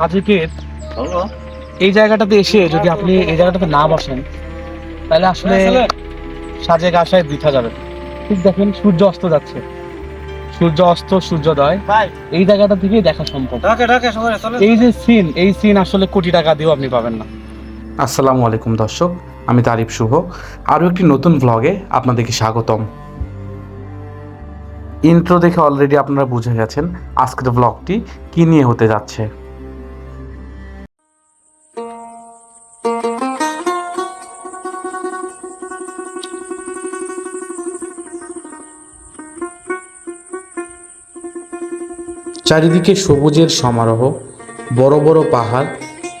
সাজেকের এই জায়গাটাতে এসে যদি আপনি এই জায়গাটাতে না বসেন তাহলে আসলে সাজেক আসায় বৃথা যাবে। ঠিক দেখেন সূর্য অস্ত যাচ্ছে। সূর্য অস্ত সূর্যোদয়। এই জায়গাটা থেকেই দেখা সম্ভব। এই যে সিন এই সিন আসলে কোটি টাকা দিয়েও আপনি পাবেন না। আসসালামু আলাইকুম দর্শক। আমি তারিফ শুভ। আরও একটি নতুন ভ্লগে আপনাদেরকে স্বাগতম। ইন্ট্রো দেখে অলরেডি আপনারা বুঝে গেছেন আজকের ব্লগটি কী নিয়ে হতে যাচ্ছে। চারিদিকে সবুজের সমারোহ, বড় বড় পাহাড়,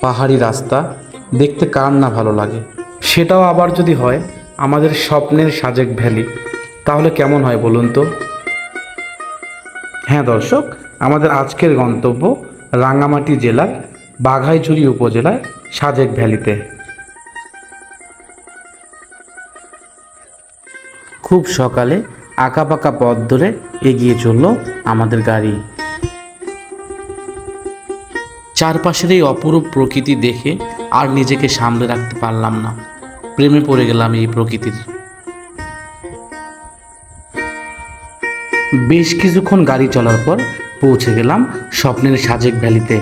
পাহাড়ি রাস্তা, দেখতে কার না ভালো লাগে। সেটাও আবার যদি হয়, আমাদের স্বপ্নের সাজেক ভ্যালি, তাহলে কেমন হয় বলুন তো? হ্যাঁ দর্শক, আমাদের আজকের গন্তব্য রাঙ্গামাটি জেলার বাঘাইছড়ি উপজেলায় সাজেক ভ্যালিতে। খুব সকালে আঁকা আঁকাপাকা পথ ধরে এগিয়ে চলল আমাদের গাড়ি। চারপাশের এই অপরূপ প্রকৃতি দেখে আর নিজেকে সামলে রাখতে পারলাম না। প্রেমে পড়ে গেলাম এই প্রকৃতির। বেশ কিছুক্ষণ গাড়ি চলার পর পৌঁছে গেলাম স্বপ্নের সাজেক ভ্যালিতে।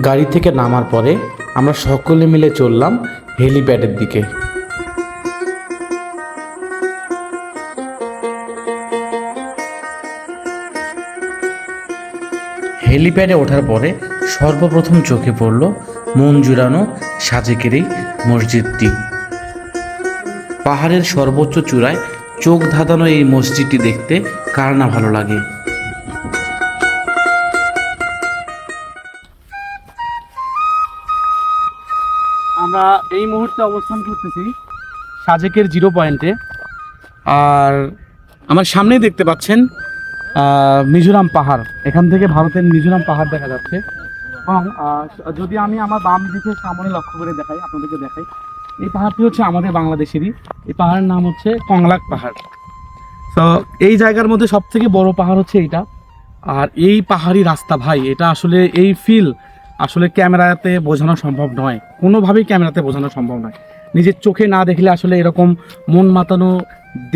গাড়ি থেকে নামার পরে আমরা সকলে মিলে চললাম হেলিপ্যাডের দিকে। হেলিপ্যাডে ওঠার পরে সর্বপ্রথম চোখে পড়ল মন জুড়ানো সাজেকের এই মসজিদটি। পাহাড়ের সর্বোচ্চ চূড়ায় চোখ ধাঁধানো এই মসজিদটি দেখতে কার না ভালো লাগে। আমরা এই মুহূর্তে অবস্থান করতেছি সাজেকের জিরো পয়েন্টে। আর আমার সামনেই দেখতে পাচ্ছেন মিজোরাম পাহাড়। এখান থেকে ভারতের মিজোরাম পাহাড় দেখা যাচ্ছে। এবং যদি আমি আমার বাম দিকে সামনে লক্ষ্য করে দেখাই, আপনাদেরকে দেখাই, এই পাহাড়টি হচ্ছে আমাদের বাংলাদেশেরই। এই পাহাড়ের নাম হচ্ছে কংলাক পাহাড়। তো এই জায়গার মধ্যে সব থেকে বড় পাহাড় হচ্ছে এইটা। আর এই পাহাড়ি রাস্তা, ভাই, এটা আসলে এই ফিল আসলে ক্যামেরাতে বোঝানো সম্ভব নয়। কোনোভাবেই ক্যামেরাতে বোঝানো সম্ভব নয়। নিজের চোখে না দেখলে আসলে এরকম মন মাতানো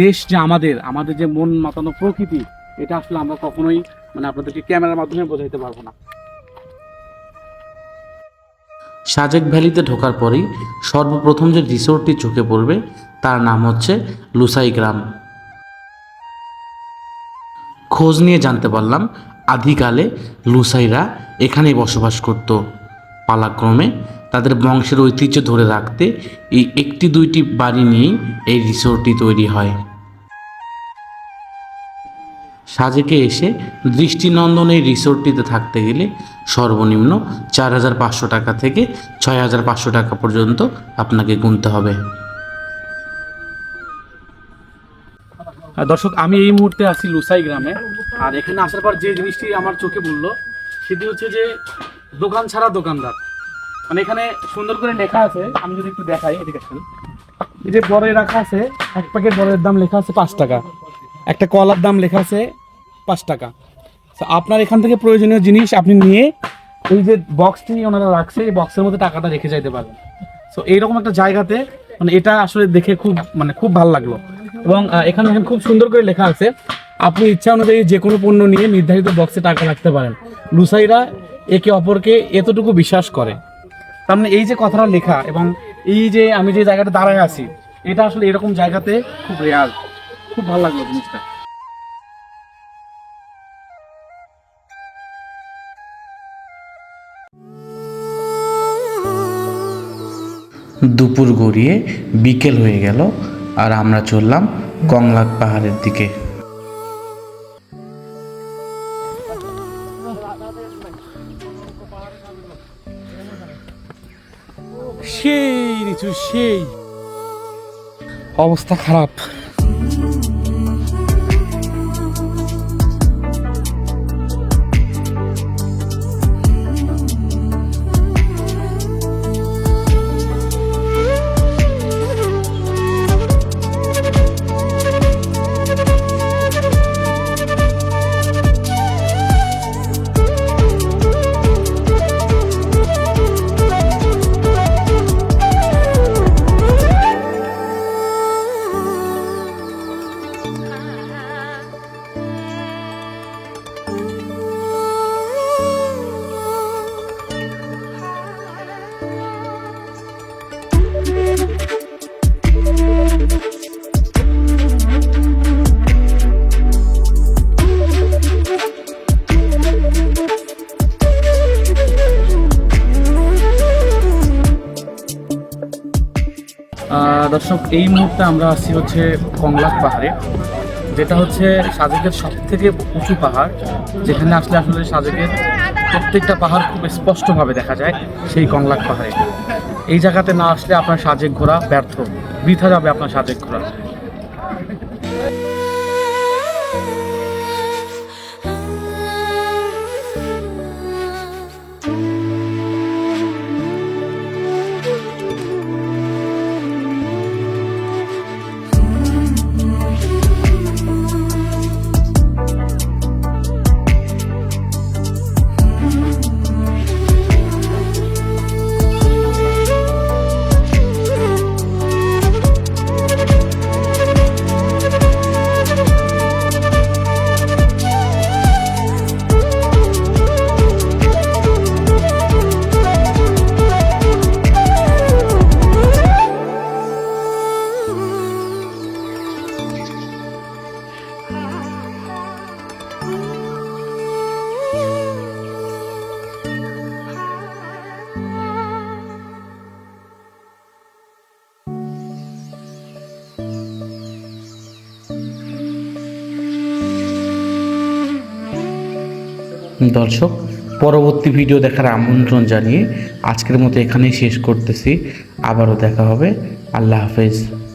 দেশ যে আমাদের আমাদের যে মন মাতানো প্রকৃতি, এটা আসলে আমরা কখনোই মানে আপনাদেরকে ক্যামেরার মাধ্যমে বোঝাইতে পারব না। সাজেক ভ্যালিতে ঢোকার পরেই সর্বপ্রথম যে রিসোর্টটি চোখে পড়বে, তার নাম হচ্ছে লুসাই গ্রাম। খোঁজ নিয়ে জানতে পারলাম আদিকালে লুসাইরা এখানেই বসবাস করত। পালাক্রমে তাদের বংশের ঐতিহ্য ধরে রাখতে এই একটি দুইটি বাড়ি নিয়েই এই রিসোর্টটি তৈরি হয়। সাজেকে এসে দৃষ্টিনন্দন এই রিসোর্টটিতে থাকতে গেলে সর্বনিম্ন চার হাজার পাঁচশো টাকা থেকে ছয় হাজার পাঁচশো টাকা পর্যন্ত আপনাকে গুনতে হবে। দর্শক, আমি এই মুহূর্তে আছি লুসাই গ্রামে। আর এখানে আসার পর যে জিনিসটি আমার চোখে পড়ল, সেটি হচ্ছে যে দোকান ছাড়া দোকানদার। মানে এখানে সুন্দর করে লেখা আছে, আমি যদি একটু দেখাই এদিকে। এই যে বড় রাখা আছে, এক প্যাকেট বড়ের দাম লেখা আছে পাঁচ টাকা। একটা কলার দাম লেখা আছে পাঁচ টাকা। আপনার এখান থেকে প্রয়োজনীয় জিনিস আপনি নিয়ে ওই যে বক্সটি ওনারা রাখছে, এই বক্সের মধ্যে টাকাটা রেখে যাইতে পারবেন। সো এইরকম একটা জায়গাতে মানে এটা আসলে দেখে খুব মানে খুব ভালো লাগল। এবং এখানে দেখেন খুব সুন্দর করে লেখা আছে, আপনি ইচ্ছা অনুযায়ী যে কোনো পণ্য নিয়ে নির্ধারিত বক্সে টাকা রাখতে পারেন। লুসাইরা একে অপরকে এতটুকু বিশ্বাস করে। তার মানে এই যে কথাটা লেখা এবং এই যে আমি যে জায়গাটা দাঁড়ায় আছি, এটা আসলে এরকম জায়গাতে খুব রেয়ার খুব ভালো লাগল জিনিসটা। দুপুর গড়িয়ে বিকেল হয়ে গেল। আর আমরা চললাম কংলাক পাহাড়ের দিকে। সেই সেই। অবস্থা খারাপ। দর্শক, এই মুহূর্তে আমরা আসছি হচ্ছে কংলাক পাহাড়ে, যেটা হচ্ছে সাজেকের সব থেকে উঁচু পাহাড়, যেখানে আসলে আসলে সাজেকের প্রত্যেকটা পাহাড় খুব স্পষ্টভাবে দেখা যায় সেই কংলাক পাহাড়ে। এই জায়গাতে না আসলে আপনার সাজেক ঘোরা ব্যর্থ, বৃথা যাবে আপনার সাজেক ঘোরা। দর্শক, পরবর্তী ভিডিও দেখার আমন্ত্রণ জানিয়ে আজকের মতো এখানেই শেষ করতেছি। আবারও দেখা হবে। আল্লাহ হাফেজ।